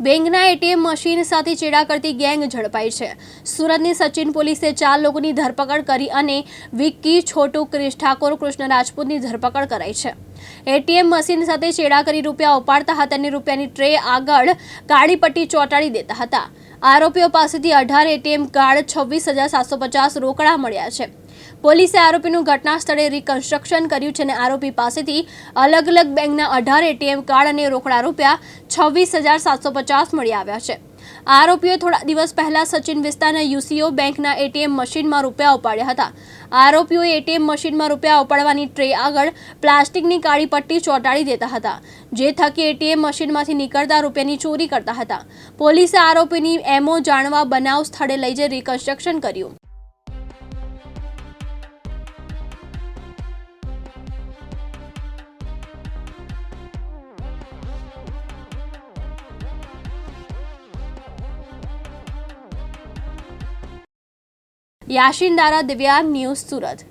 બેંકના ATM machine સાથે ચેડા કરતી ગેંગ ઝડપાઈ છે. સુરતની સચિન પોલીસે ચાર લોકોની ધરપકડ કરી અને વિક્કી છોટુ, ક્રિશ ઠાકોર, કૃષ્ણ રાજપૂતની ધરપકડ કરાઈ છે. એટીએમ મશીન સાથે ચેડા કરી રૂપિયા ઉપાડતા હતા. અને રૂપિયાની ટ્રે આગળ કાળી પટ્ટી ચોંટાડી દેતા હતા. આરોપીઓ પાસેથી અઢાર એટીએમ કાર્ડ છવ્વીસ હજાર સાતસો પચાસ રોકડા મળ્યા છે. પોલીસે આરોપીનું ઘટના સ્થળે રિકન્સ્ટ્રક્શન કર્યું છે અને આરોપી પાસેથી અલગ અલગ બેંકના અઢાર એટીએમ કાર્ડ અને રોકડા રૂપિયા છવ્વીસ હજાર સાતસો પચાસ મળી આવ્યા છે. આરોપીએ થોડા દિવસ પહેલા સચિન વિસ્તારના યુસીઓ બેંકના એટીએમ મશીનમાં રૂપિયા ઉપાડ્યા હતા. આરોપીઓએ એટીએમ મશીનમાં રૂપિયા ઉપાડવાની ટ્રે આગળ પ્લાસ્ટિકની કાળી પટ્ટી ચોંટાડી દેતા હતા, જે થકી એટીએમ મશીનમાંથી નીકળતા રૂપિયાની ચોરી કરતા હતા. પોલીસે આરોપીની એમઓ જાણવા બનાવ સ્થળે લઈ જઈ રિકન્સ્ટ્રક્શન કર્યું. યાશિન દારા દિવ્યાંગ ન્યૂઝ સુરત.